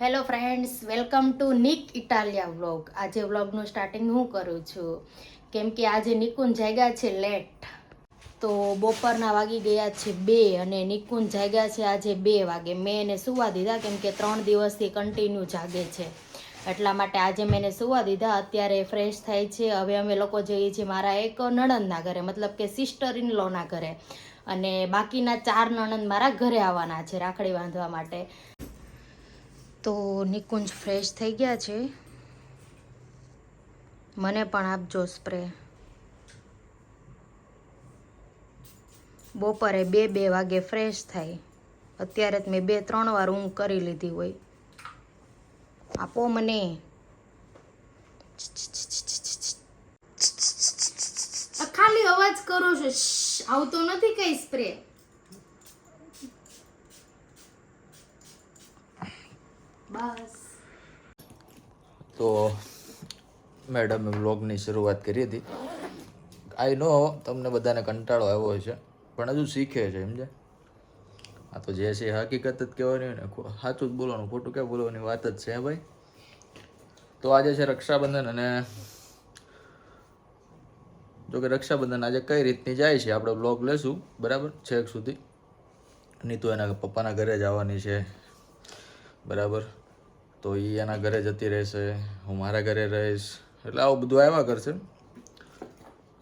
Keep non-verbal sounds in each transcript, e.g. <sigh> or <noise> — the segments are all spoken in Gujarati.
Hello friends welcome to Nick Italiya vlog આજે વ્લોગનું સ્ટાર્ટિંગ હું કરું છું. કેમ કે આજે નિકુંજ જાગ્યા છે લેટ તો બપોરના વાગી ગયા છે બે અને નિકુંજ જાગ્યા છે આજે બે વાગે. મેં એને સુવા દીધા કેમ કે ત્રણ દિવસથી કન્ટિન્યુ જાગે છે. એટલા માટે આજે મેં એને સુવા દીધા. અત્યારે ફ્રેશ થાય છે. હવે અમે લોકો જઈએ છીએ મારા એક નણંદના ઘરે, મતલબ કે સિસ્ટર ઇન લોના ઘરે. અને બાકીના ચાર નણંદ મારા ઘરે આવવાના છે રાખડી બાંધવા માટે. તો નિકુંજ ફ્રેશ થઈ ગયા છે. મને પણ આપજો સ્પ્રે બપોરે બે બે વાગે ફ્રેશ થાય. અત્યારે જ મેં બે ત્રણ વાર ઊંઘ કરી લીધી હોય. આપો મને. ખાલી અવાજ કરો છો. આવતો નથી કઈ સ્પ્રે બસ. તો મેડમે વ્લોગની શરૂઆત કરી હતી. આઈ નો તમને બધાને કંટાળો આવ્યો છે પણ હજુ શીખે છે સમજે આ તો જે છે હકીકત જ કહેવાની હોય ને સાચું જ બોલવાનું, ખોટું ક્યાં બોલવાની વાત જ છે, ભાઈ? તો આજે છે રક્ષાબંધન અને જો કે રક્ષાબંધન આજે કઈ રીતની જાય છે, આપણે બ્લોગ લેશું, બરાબર? છેક સુધી. નીતુ એના પપ્પાના ઘરે જવાની છે, બરાબર? તો એ એના ઘરે જતી રહેશે, હું મારા ઘરે રહીશ. એટલે આવું બધું આવ્યા કરશે.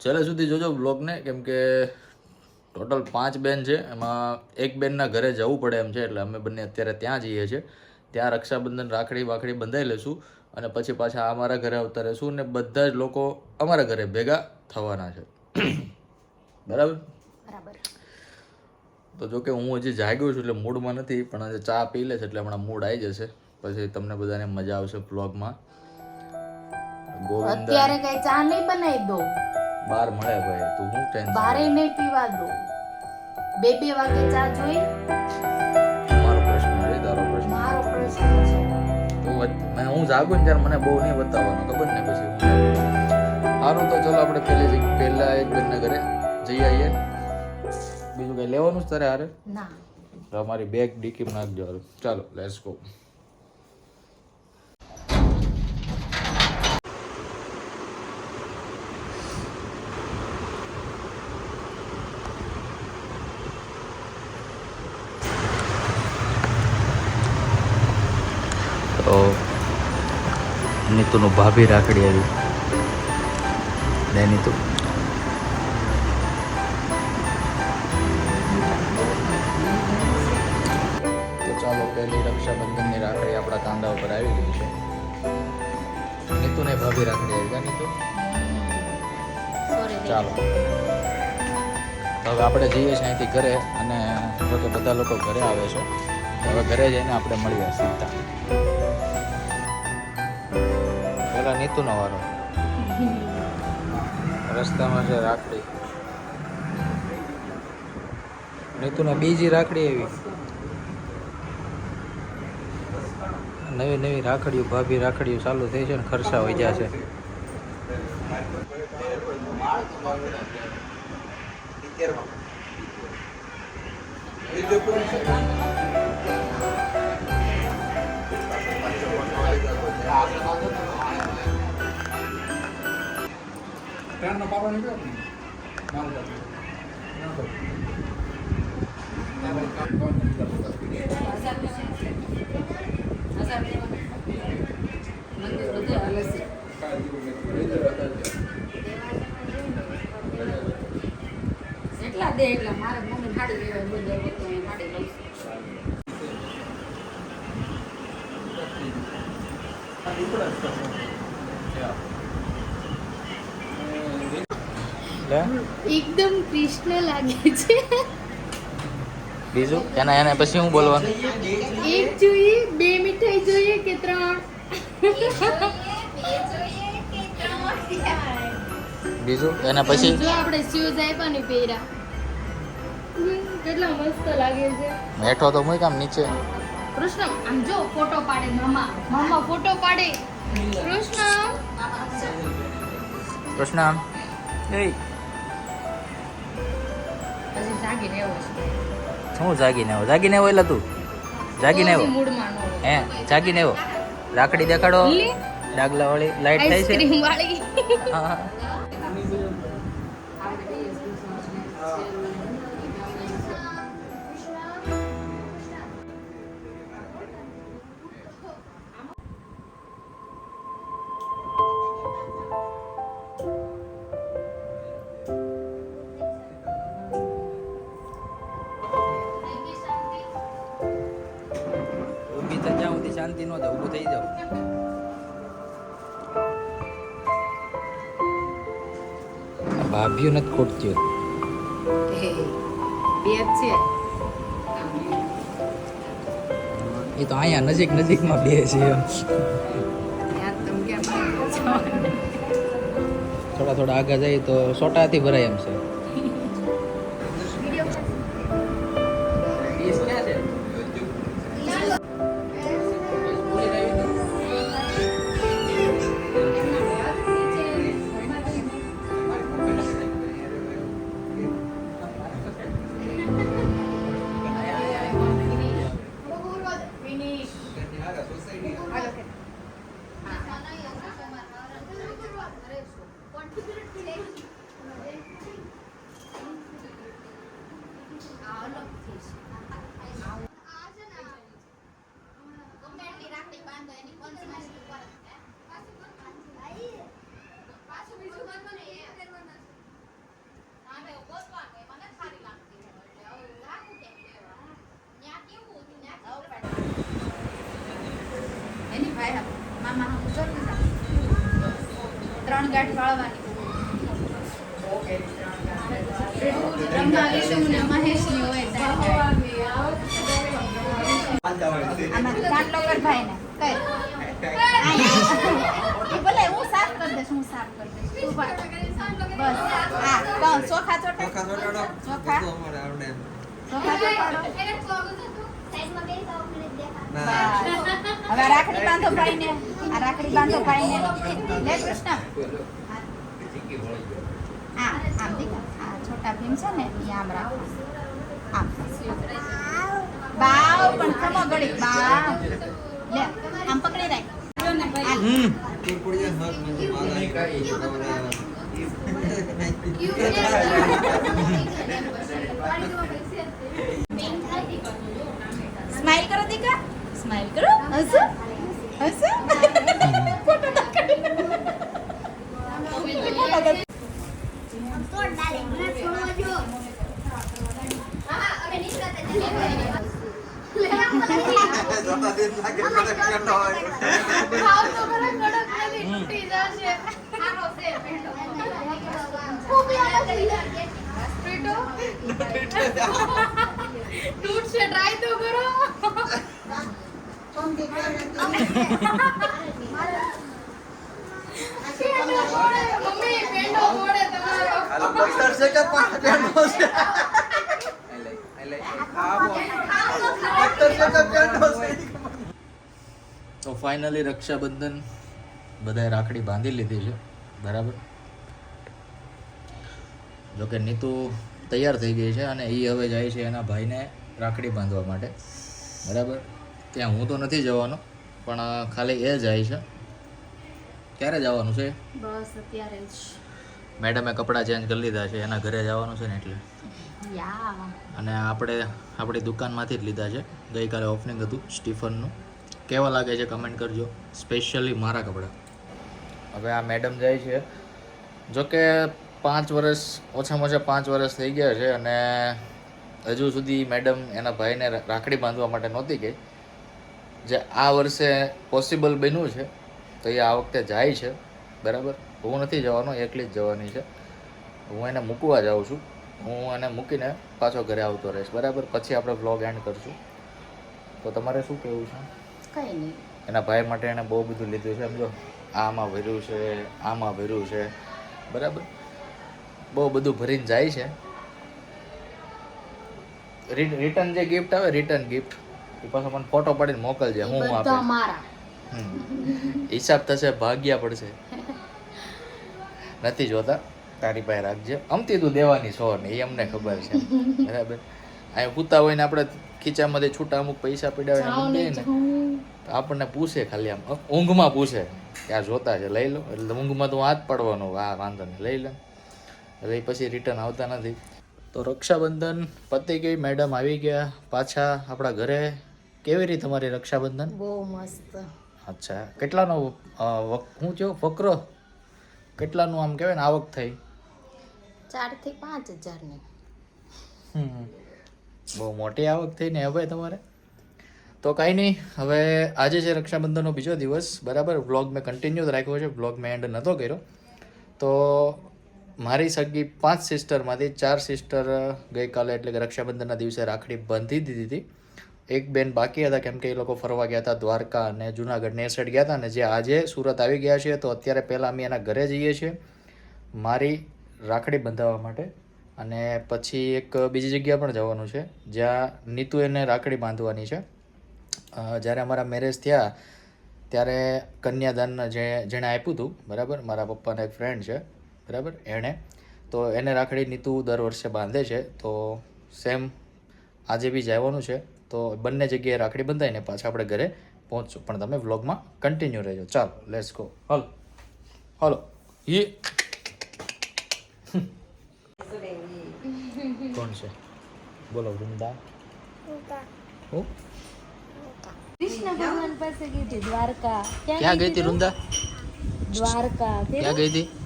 છેલ્લે સુધી જોજો બ્લોગને કેમ કે ટોટલ પાંચ બેન છે. એમાં એક બેનના ઘરે જવું પડે એમ છે એટલે અમે બંને અત્યારે ત્યાં જઈએ છીએ. ત્યાં રક્ષાબંધન રાખડી વાખડી બંધાઈ લેશું અને પછી પાછા અમારા ઘરે આવતા રહેશું ને બધા જ લોકો અમારા ઘરે ભેગા થવાના છે. <coughs> બરાબર? બરાબર. તો જોકે હું હજી જાગ્યો છું એટલે મૂડમાં નથી પણ આજે ચા પી લે છે એટલે હમણાં મૂડ આવી જશે. પછી તમને બધાને મજા આવશે વ્લોગમાં અત્યારે કઈ ચા નહીં બનાવી દો. બાર મળે ભાઈ તું હું ટેન્શન બારે નહીં પીવા દો બે બે વાગે ચા જોઈ. મારો પ્રશ્ન છે તારો પ્રશ્ન મારો પ્રશ્ન છે. તો મેં હું જાગું ને ત્યારે મને બહુ નહીં બતાવવાનું ખબર ને? પછી હું સારું તો ચલો આપણે પહેલે પહેલા એક બેનના ઘરે જઈ આવીએ. બીજું કઈ લેવાનું જ તારે હારે? ના. તમારી બેગ ડીકીમાં નાખજો. ચાલો લેટ્સ ગો તો નીતુનું ભાભી રાખડી આવી. ને નીતુ ચાલો પહેલી રક્ષાબંધનની રાખડી આપણા કાંદા ઉપર આવી ગઈ છે. નીતુને ભાભી રાખડી આવી કા નીતુ. ચાલો. હવે આપણે જઈએ છીએ અહીંથી ઘરે અને જો કે બધા લોકો ઘરે આવે છે. હવે ઘરે જઈને આપણે મળીએ સીતા પેલા નીતુનો વારો. રસ્તામાં છે રાખડી. નીતુને બીજી રાખડી આવી. નવી નવી રાખડીઓ, ભાભી રાખડીઓ ચાલુ થઈ છે ને ખર્ચા વધ્યા છે. એટલા દે એટલા મારે મમ્મી હાડી લેવા બધે બધું હાડી લઉં છું. લે એકદમ કૃષ્ણ લાગે છે. બીજું? એના એને પછી હું બોલવાનું? એક જોઈએ બે મીઠાઈ જોઈએ કે ત્રણ? બીજું? એના પછી? જો આપણે શૂઝ આપ્યા ને પહેર્યા. કેટલા મસ્ત લાગે છે. મેઠો તો હું કામ નીચે. કૃષ્ણ આમ જો ફોટો પાડે મામા. મામા ફોટો પાડે. કૃષ્ણ. કૃષ્ણ? એ જાગીને છે. શું જાગીને આવો? જાગીને આવો એટલે તું. જાગીને આવો. હે જાગીને આવો. રાખડી દેખાડો. ડાગલા વાળી લાઈટ થાય છે. હા. ભાભીઓ નથી ખૂટતી બે જ છે. એ તો અહીંયા નજીક નજીકમાં બે છે? થોડા થોડા આગળ જાય તો સોટાથી ભરાય એમ છે. ગાંઠ વાળવાની બ્રહ્મા વિષ્ણુ ને મહેશની હોય અહીંયા. એ ભલે હું સાફ કરી દઈશ હું સાફ કરી દઈશ તું. બસ હા ચોખા ચોટે ચોખા ચોખા ચોટાડો બસ. હવે રાખડી બાંધો ભાઈને આ રાખડી બાંધો ભાઈને. લે કૃષ્ણ. આમ આમ દીકરા આ છોટા ભીમ છે ને એ આમ રાખો. આમ. બાવ પણ ખમો ગળી. બાવ. લે આમ પકડી રાખ. આ. હમ. <laughs> સ્માઈલ કરો દીકરા સ્માઈલ કરો હસો હસો ફોટો ના કાઢી. ફોટો કાઢી. તૂટશે ટ્રાય તો કરો તો ફાઇનલી રક્ષાબંધન બધાએ રાખડી બાંધી લીધી છે. બરાબર? જોકે નીતુ તૈયાર થઈ ગઈ છે અને એ હવે જાય છે એના ભાઈને રાખડી બાંધવા માટે. બરાબર? ત્યાં હું તો નથી જવાનો પણ ખાલી એ જાય છે. ક્યારે જવાનું છે? બસ અત્યારે જ. મેડમે કપડાં ચેન્જ કરી લીધા છે એના ઘરે જવાનું છે ને એટલે. અને આપણે આપણી દુકાનમાંથી જ લીધા છે. ગઈકાલે ઓપનિંગ હતું સ્ટીફનનું. કેવા લાગે છે કમેન્ટ કરજો સ્પેશિયલી મારા કપડાં. હવે આ મેડમ જાય છે. જોકે પાંચ વર્ષ ઓછામાં ઓછા પાંચ વર્ષ થઈ ગયા છે અને હજુ સુધી મેડમ એના ભાઈને રાખડી બાંધવા માટે નહોતી ગઈ. જે આ વર્ષે પોસિબલ બન્યું છે તો એ આ વખતે જાય છે બરાબર? હું નથી જવાનો એકલી જ જવાની છે. હું એને મૂકવા જાઉં છું. હું એને મૂકીને પાછો ઘરે આવતો રહીશ બરાબર? પછી આપણે વ્લોગ એન્ડ કરશું. તો તમારે શું કહેવું છે? કંઈ નહીં. એના ભાઈ માટે એણે બહુ બધું લીધું છે. સમજો આમાં ભર્યું છે આમાં ભર્યું છે બરાબર? બહુ બધું ભરીને જાય છે. રિટર્ન જે ગિફ્ટ આવે રિટર્ન ગિફ્ટ એ પાછો મને ફોટો પાડીને મોકલજે હું આપે. હિસાબ થશે ભાગ્યા પડશે. નથી જોતા તારી પાસે રાખજે. અમતી તું દેવાની છો ને એ અમને ખબર છે. બરાબર? અહીં પૂતા હોય ને આપણે ખીચામાંથી છૂટા અમુક પૈસા પડ્યા હોય ને ને તો આપણને પૂછે ખાલી આમ. ઊંઘમાં પૂછે. કે આ જોતા છે લઈ લો. એટલે ઊંઘમાં તો હાથ પડવાનો આ વાંધો નહીં લઈ લે. એટલે પછી રિટર્ન આવતા નથી. તો રક્ષાબંધન પતી ગઈ મેડમ આવી ગયા? પાછા આપણા ઘરે કેવી રીતે તમારી રક્ષાબંધન? બહુ મસ્ત. અચ્છા કેટલાનો હું થયો? ફકરો કેટલાનું આમ કહેવાય ને આવક થઈ? ચારથી પાંચ હજારની. બહુ મોટી આવક થઈ ને હવે તમારે? તો કાંઈ નહીં હવે આજે છે રક્ષાબંધનનો બીજો દિવસ બરાબર? વ્લોગ મેં કન્ટિન્યુ રાખ્યો છે વ્લોગ મેં એન્ડ નહોતો કર્યો. તો મારી સગી પાંચ સિસ્ટરમાંથી ચાર સિસ્ટર ગઈકાલે એટલે કે રક્ષાબંધનના દિવસે રાખડી બાંધી દીધી હતી. એક બેન બાકી હતા, કેમ કે એ લોકો ફરવા ગયા હતા દ્વારકા અને જુનાગઢ ને ગયા હતા ને જે આજે સુરત આવી ગયા છે, તો અત્યારે પહેલાં અમે એના ઘરે જઈએ છીએ મારી રાખડી બંધાવવા માટે. અને પછી એક બીજી જગ્યા પણ જવાનું છે, જ્યાં નીતુ એને રાખડી બાંધવાની છે. જ્યારે અમારા મેરેજ થયા, ત્યારે કન્યાદાન જે, જેણે આપ્યું હતું, બરાબર? મારા પપ્પાના એક ફ્રેન્ડ છે. બરાબર? એણે. તો એને રાખડી નીતુ દર વર્ષે બાંધે છે. તો સેમ આજે બી જવાનું છે. તો બંને જગ્યાએ રાખડી બંધાઈને પાછા આપણે ઘરે પહોંચશું. પણ તમે વ્લોગમાં કન્ટિન્યુ રહેજો. ચાલો લેટ્સ ગો હલો. હલો. યે. <laughs> કોણ છે? બોલો વૃંદા. કૃષ્ણ ભગવાન પાસે ગઈ હતી દ્વારકા. ક્યાં ગઈ હતી વૃંદા? દ્વારકા. ક્યાં ગઈ હતી?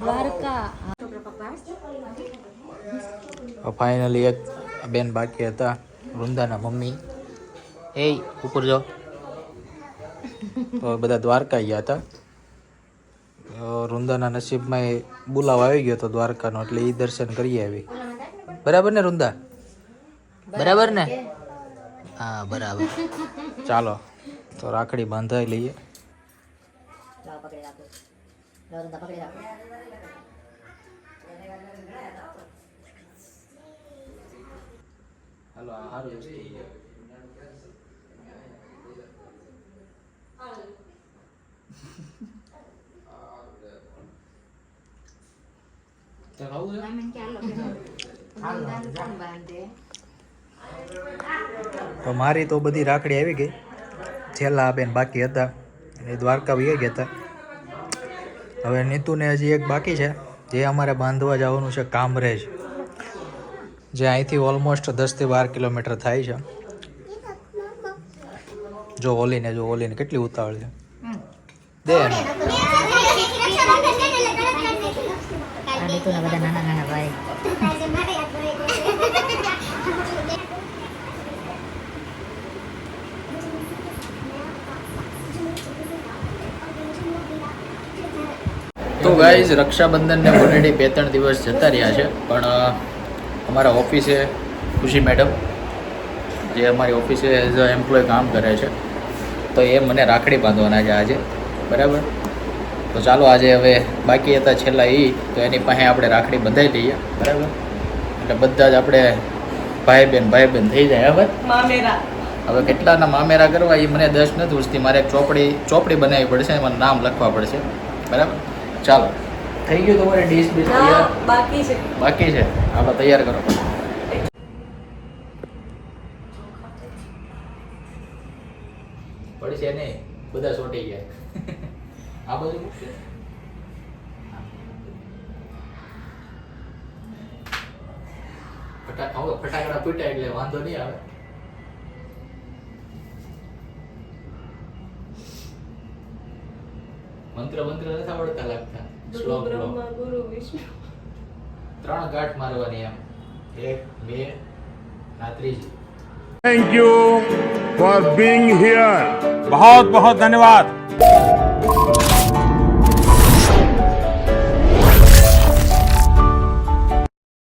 દ્વારકા. ફાઇનલી એક બેન બાકી હતા, વૃંદાના મમ્મી. એ ઉપર જો. બધા દ્વારકા ગયા હતા. રૂંદાના નસીબમાં એ બોલાવ આવી ગયો હતો દ્વારકાનો, એટલે એ દર્શન કરી આવી બરાબર ને, વૃંદા? બરાબર ને? હા, બરાબર. ચાલો, તો રાખડી બાંધાઈ લઈએ. હાલો આ સારું વસ્તુ છે. તારે આવું છે? તો મારી તો બધી રાખડી આવી ગઈ છેલ્લા આ બેન બાકી હતા એ દ્વારકા વહી ગયા હતા હવે નીતુને હજી એક બાકી છે જે અમારે બાંધવા જવાનું છે કામરેજ જે અહીંથી ઓલમોસ્ટ દસથી બાર કિલોમીટર થાય છે. જો ઓલીને જો ઓલીને કેટલી ઉતાવળ છે. દે એને. બધા નાના નાના ભાઈ તો ગાઈઝ રક્ષાબંધનને ઓલરેડી બે ત્રણ દિવસ જતા રહ્યા છે પણ અમારા ઓફિસે ખુશી મેડમ જે અમારી ઓફિસે એઝ અ એમ્પ્લોય કામ કરે છે તો એ મને રાખડી બાંધવાના છે આજે બરાબર? તો ચાલો આજે હવે બાકી હતા છેલ્લા એ તો એની પાસે આપણે રાખડી બંધાઈ લઈએ બરાબર? એટલે બધા જ આપણે ભાઈ બેન ભાઈ બેન થઈ જાય હવે હવે કેટલાના મામેરા કરવા એ મને દસ નથી ઉછતી મારે એક ચોપડી ચોપડી બનાવવી પડશે એમાં નામ લખવા પડશે બરાબર? ચાલો. થઈ ગયું તમારે ડીશ બીશ તૈયાર? બાકી છે. બાકી છે? આપણે તૈયાર કરો. પડશે ને? બધા સોટી ગયા. આ હવે ફટાકડા ફૂટ્યા એટલે વાંધો નહીં આવે. મંત્ર મંત્ર નથી આવડતા લાગતા. શ્લોક ગુરુ વિષ્ણુ. ત્રણ ગાંઠ મારવાની એમ. એક બે આ thank you for being here બહુ બહુ ધન્યવાદ.